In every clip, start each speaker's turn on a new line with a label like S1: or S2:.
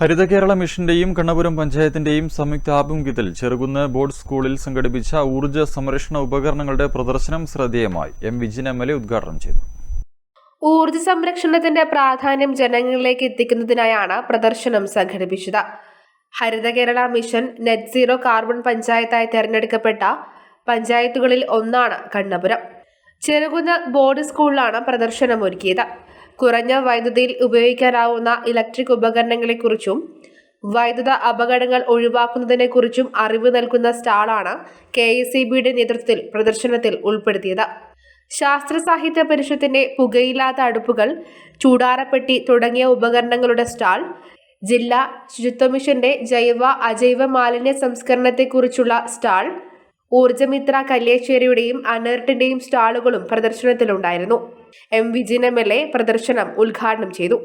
S1: ഹരിത കേരള മിഷന്റെയും കണ്ണപുരം പഞ്ചായത്തിന്റെയും സംയുക്ത ആഭിമുഖ്യത്തിൽ ചെറുകുന്ന് ബോർഡ് സ്കൂളിൽ സംഘടിപ്പിച്ച ഊർജ സംരക്ഷണ ഉപകരണങ്ങളുടെ പ്രദർശനം ശ്രദ്ധേയമായി. M Vijin M L A ഉദ്ഘാടനം ചെയ്തു.
S2: ഊർജ സംരക്ഷണത്തിന്റെ പ്രാധാന്യം ജനങ്ങളിലേക്ക് എത്തിക്കുന്നതിനായാണ് പ്രദർശനം സംഘടിപ്പിച്ചത്. Haritha Kerala mission net zero carbon പഞ്ചായത്തായി തെരഞ്ഞെടുക്കപ്പെട്ട പഞ്ചായത്തുകളിൽ ഒന്നാണ് കണ്ണപുരം. ചെറുകുന്ന് ബോർഡ് സ്കൂളിലാണ് പ്രദർശനം ഒരുക്കിയത് കുറഞ്ഞ വൈദ്യുതിയിൽ ഉപയോഗിക്കാനാവുന്ന ഇലക്ട്രിക് ഉപകരണങ്ങളെക്കുറിച്ചും വൈദ്യുത അപകടങ്ങൾ ഒഴിവാക്കുന്നതിനെക്കുറിച്ചും അറിവ് നൽകുന്ന സ്റ്റാളാണ് കെ എസ് സി ബിയുടെ നേതൃത്വത്തിൽ പ്രദർശനത്തിൽ ഉൾപ്പെടുത്തിയത്. ശാസ്ത്ര സാഹിത്യ പരിഷത്തിന്റെ പുകയില്ലാത്ത അടുപ്പുകൾ ചൂടാരപ്പെട്ടി തുടങ്ങിയ ഉപകരണങ്ങളുടെ സ്റ്റാൾ ജില്ലാ ശുചിത്വ മിഷന്റെ ജൈവ അജൈവ മാലിന്യ സംസ്കരണത്തെക്കുറിച്ചുള്ള സ്റ്റാൾ ഊർജമിത്ര കല്യേശ്വരിയുടെയും അനേർട്ടിന്റെയും സ്റ്റാളുകളും പ്രദർശനത്തിലുണ്ടായിരുന്നു. M Vijayan M L A പ്രദർശനം ഉദ്ഘാടനം ചെയ്തു.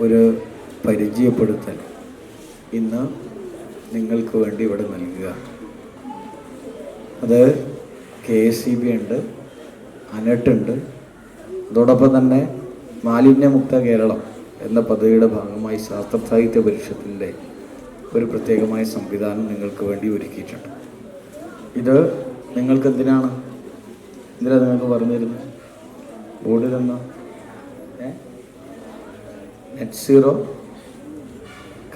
S3: ഒരു പരിചയപ്പെടുത്തൽ ഇന്ന് നിങ്ങൾക്ക് വേണ്ടി ഇവിടെ നൽകുക. അത് കെ എസ് സി ബി ഉണ്ട് അനട്ടുണ്ട് അതോടൊപ്പം തന്നെ മാലിന്യമുക്ത കേരളം എന്ന പദ്ധതിയുടെ ഭാഗമായി ശാസ്ത്ര സാഹിത്യ പരിഷത്തിന്റെ ഒരു പ്രത്യേകമായ സംവിധാനം നിങ്ങൾക്ക് വേണ്ടി ഒരുക്കിയിട്ടുണ്ട്. ഇത് നിങ്ങൾക്ക് എന്തിനാണ്? നിങ്ങൾക്ക് പറഞ്ഞിരുന്നത്? ഏ? Net zero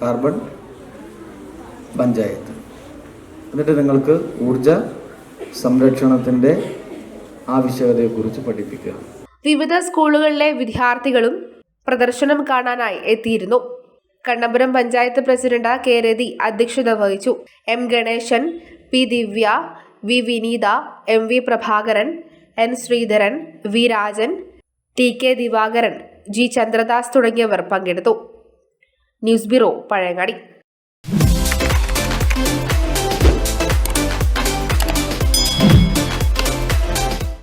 S3: carbon panchayat. എന്നിട്ട് നിങ്ങൾക്ക് ഊർജ സംരക്ഷണത്തിന്റെ ആവശ്യകതയെക്കുറിച്ച് പഠിപ്പിക്കുക.
S2: വിവിധ സ്കൂളുകളിലെ വിദ്യാർത്ഥികളും പ്രദർശനം കാണാനായി എത്തിയിരുന്നു. കണ്ണപുരം പഞ്ചായത്ത് പ്രസിഡന്റ് കെ രതി അധ്യക്ഷത വഹിച്ചു. M Ganesan P Divya V Vineetha M V Prabhakaran N Sreedharan V Rajan T K Divakaran G Chandradas തുടങ്ങിയവർ പങ്കെടുത്തു. News bureau Pazhayangadi.